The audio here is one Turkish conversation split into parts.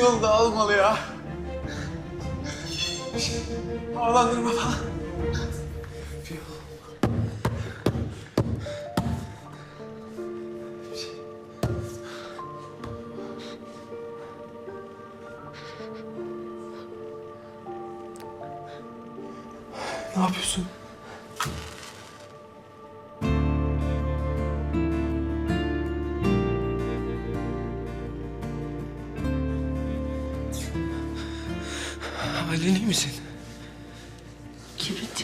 Yolda almalı ya. Havalandırma falan. Ne yapıyorsun?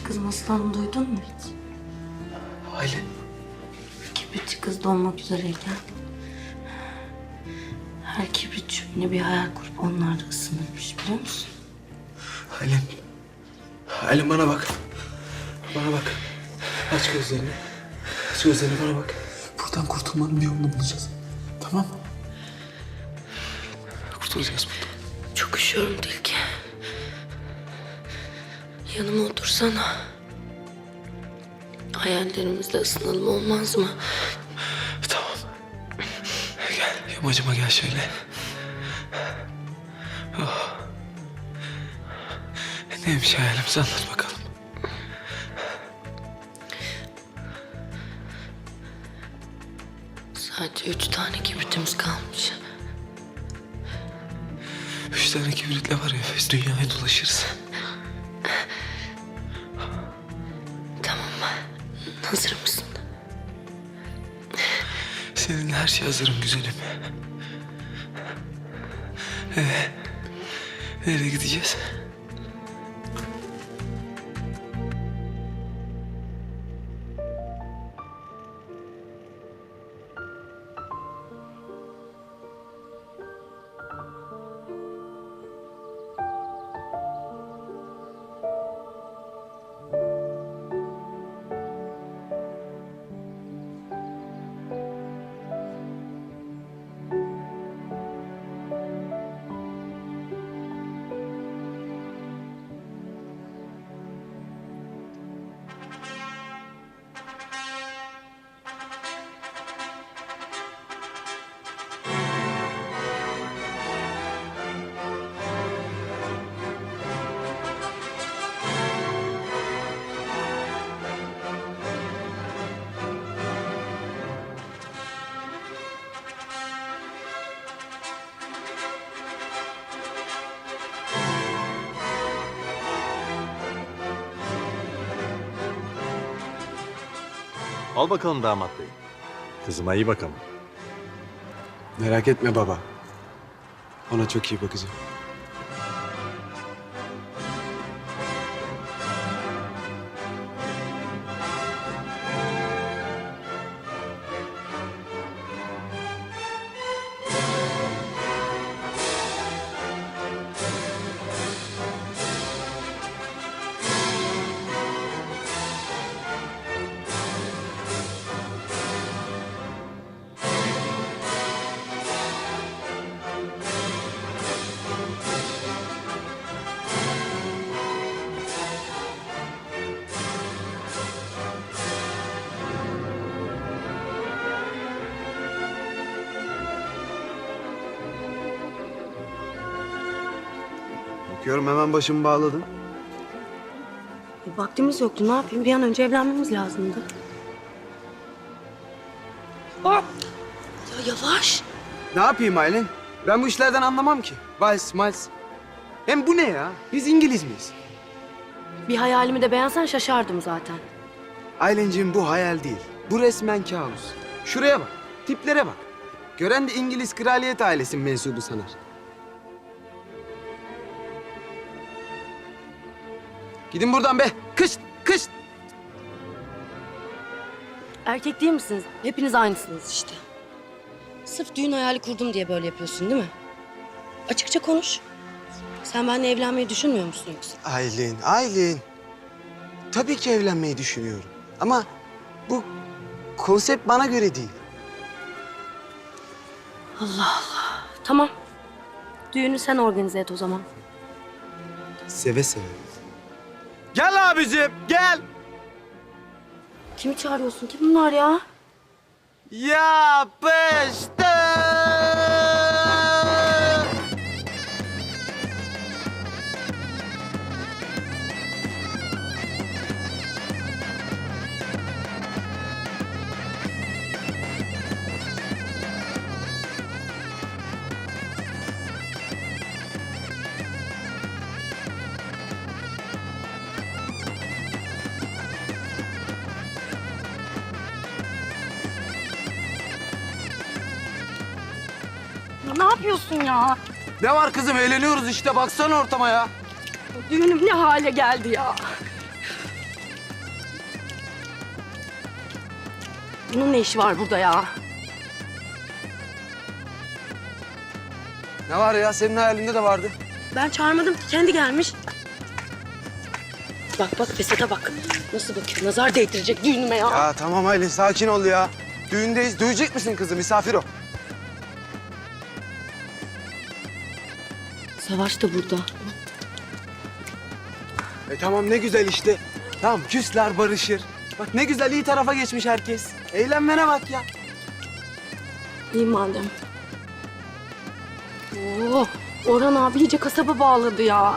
Kibritçi kız masalını duydun mu hiç? Ailen. Kibritçi kız doğmak üzereyken her kibritçi ünlü bir hayal kurup onlarda ısınırmış biliyor musun? Ailen. Ailen bana bak. Bana bak. Aç gözlerini. Aç gözlerini bana bak. Buradan kurtulmanın bir yolunu bulacağız. Tamam mı? Kurtulacağız buradan. Çok üşüyorum Tilki. Yanıma otursana. Hayallerimizle ısınalım olmaz mı? Tamam. Gel yamacıma gel şöyle. Oh. Neymiş hayalimizi anlat bakalım. Sadece üç tane kibritimiz kalmış. Üç tane kibritle var ya biz dünyaya dolaşırız. Senin her şey hazırım güzelim. Ee, nereye gideceğiz? Al bakalım damat bey. Kızıma iyi bak ama. Merak etme baba. Ona çok iyi bakacağım. Bakıyorum hemen başımı bağladın. E, vaktimiz yoktu ne yapayım? Bir an önce evlenmemiz lazımdı. Ya yavaş. Ne yapayım Aylin? Ben bu işlerden anlamam ki. Vals, mals. Hem bu ne ya? Biz İngiliz miyiz? Bir hayalimi de beğensen şaşardım zaten. Aylin'cim bu hayal değil. Bu resmen kabus. Şuraya bak. Tiplere bak. Gören de İngiliz kraliyet ailesinin mensubu sanar. Gidin buradan be. Kış, kış. Erkek değil misiniz? Hepiniz aynısınız işte. Sırf düğün hayali kurdum diye böyle yapıyorsun değil mi? Açıkça konuş. Sen benimle evlenmeyi düşünmüyor musun yoksa? Aylin, Aylin. Tabii ki evlenmeyi düşünüyorum. Ama bu konsept bana göre değil. Tamam. Düğünü sen organize et o zaman. Seve seve. Gel abicim, gel. Kimi çağırıyorsun? Kim bunlar ya? Yapıştı. Yapıyorsun ya? Ne var kızım, eğleniyoruz işte. Baksana ortama ya. Düğünüm ne hale geldi ya? Bunun ne işi var burada ya? Ne var ya, senin hayalinde de vardı. Ben çağırmadım ki kendi gelmiş. Bak bak Fesat'a bak. Nasıl bakıyor? Nazar değdirecek düğünüme ya. Ya tamam Aylin, sakin ol ya. Düğündeyiz. Duyacak mısın kızı? Misafir o. Savaş da burada. E tamam ne güzel işte. Tamam küsler barışır. Bak ne güzel iyi tarafa geçmiş herkes. Eğlenmene bak ya. İyi madem. Oo, Orhan abi iyice kasaba bağladı ya.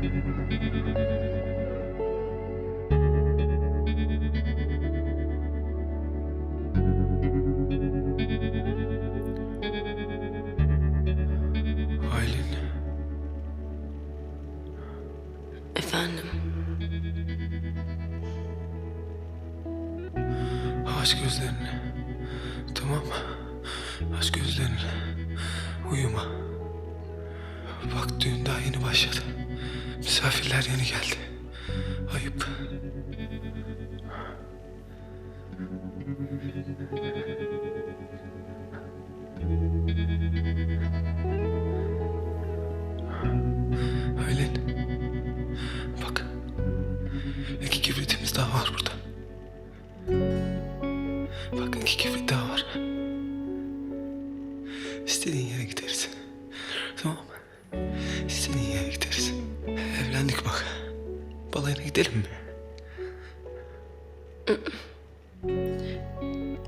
Aylin. Efendim? Aç gözlerini. Tamam mı? Aç gözlerini. Uyuma. Bak düğün daha yeni başladı. Misafirler yeni geldi. Ayıp.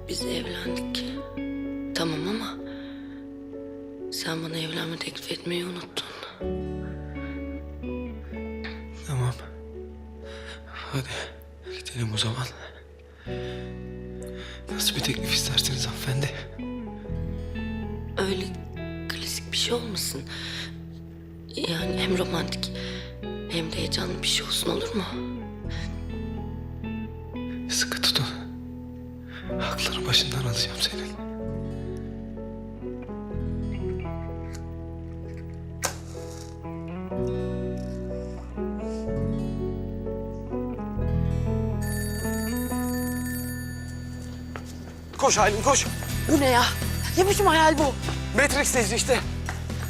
Biz evlendik. Tamam ama sen bana evlenme teklif etmeyi unuttun. Tamam. Hadi gidelim o zaman. Nasıl bir teklif isterseniz hanımefendi? Öyle klasik bir şey olmasın. Yani hem romantik hem de heyecanlı bir şey olsun olur mu? Hakları başından alacağım senin. Koş Aylin koş. Bu ne ya? Ne biçim hayal bu? Matrix'teyiz işte.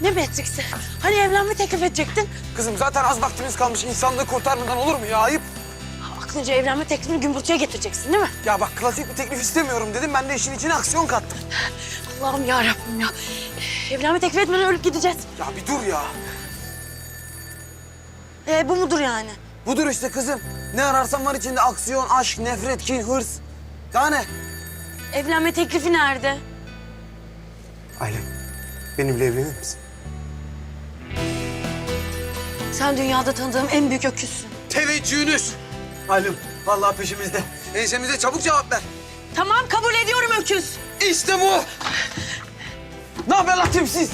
Ne Matrix'i? Hani evlenme teklif edecektin? Kızım zaten az vaktimiz kalmış. İnsanlığı kurtarmadan olur mu ya? Ayıp. Aklınca evlenme teklifini gümbürtüye getireceksin değil mi? Ya bak klasik bir teklif istemiyorum dedim. Ben de işin içine aksiyon kattım. Allah'ım ya Rabbim ya. Evlenme teklif etmeden ölüp gideceğiz. Ya bir dur ya. Ee, bu mudur yani? Budur işte kızım. Ne ararsan var içinde aksiyon, aşk, nefret, kin, hırs. Daha ne? Evlenme teklifi nerede? Aylin benimle evlenir misin? Sen dünyada tanıdığım en büyük öküzsün. Teveccühünüz. Aylin vallahi peşimizde. Ensemize çabuk cevap ver. Tamam kabul ediyorum öküz. İşte bu. Ne haber lan tipsiz?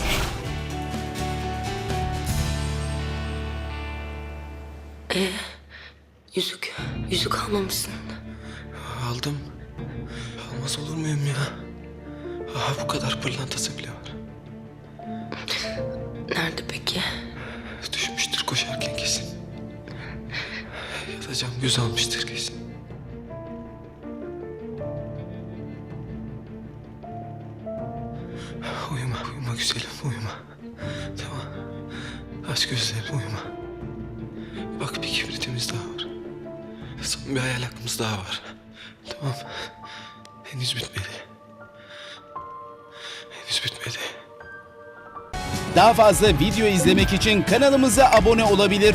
Yüzük, yüzük almamışsın. Aldım. Almaz olur muyum ya? Aha bu kadar pırlantası bile var. Ya da cam göz almıştır kesin. Uyuma, uyuma güzelim, uyuma. Tamam. Aç gözlerini, uyuma. Bak bir kibritimiz daha var. Son bir hayal hakkımız daha var. Tamam. Henüz bitmedi. Henüz bitmedi. Daha fazla video izlemek için kanalımıza abone olabilir.